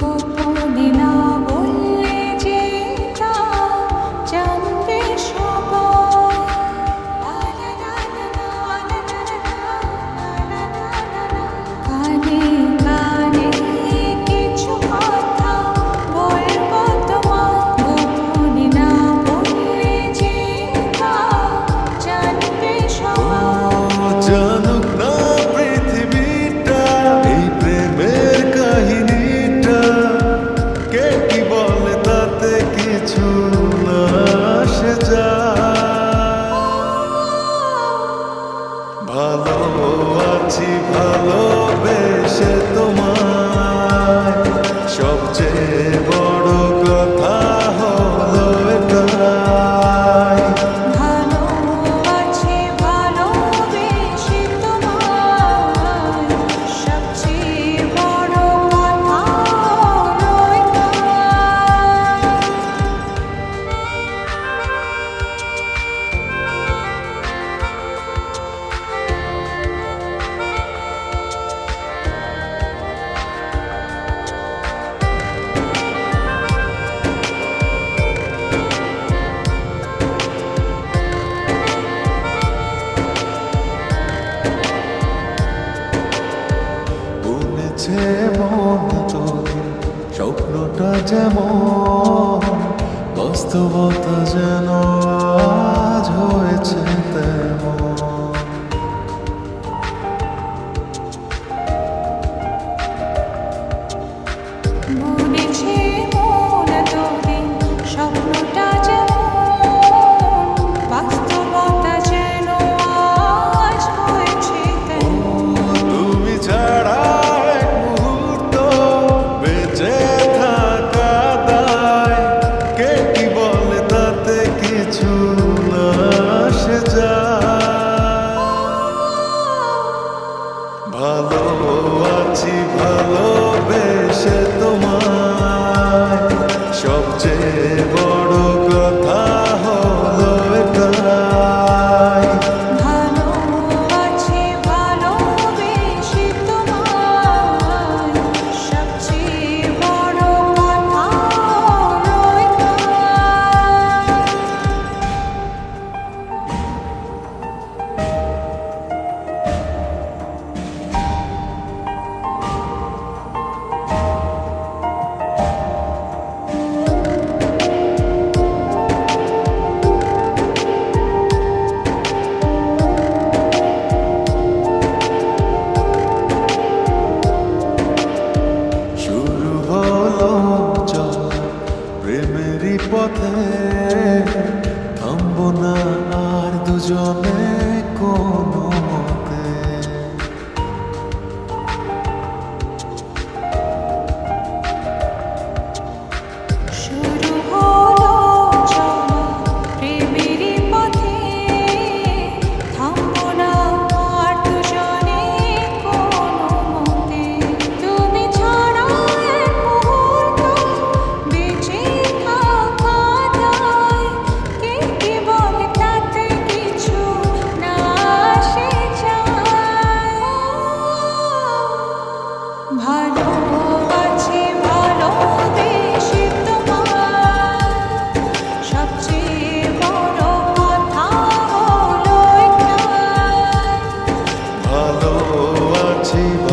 cool. ভালো আছি ভালোবেসে তোমার গেছে মন চোখে স্বপ্নটা যেমন বাস্তবতা যেন kavce var আর দুজনে কোনো table.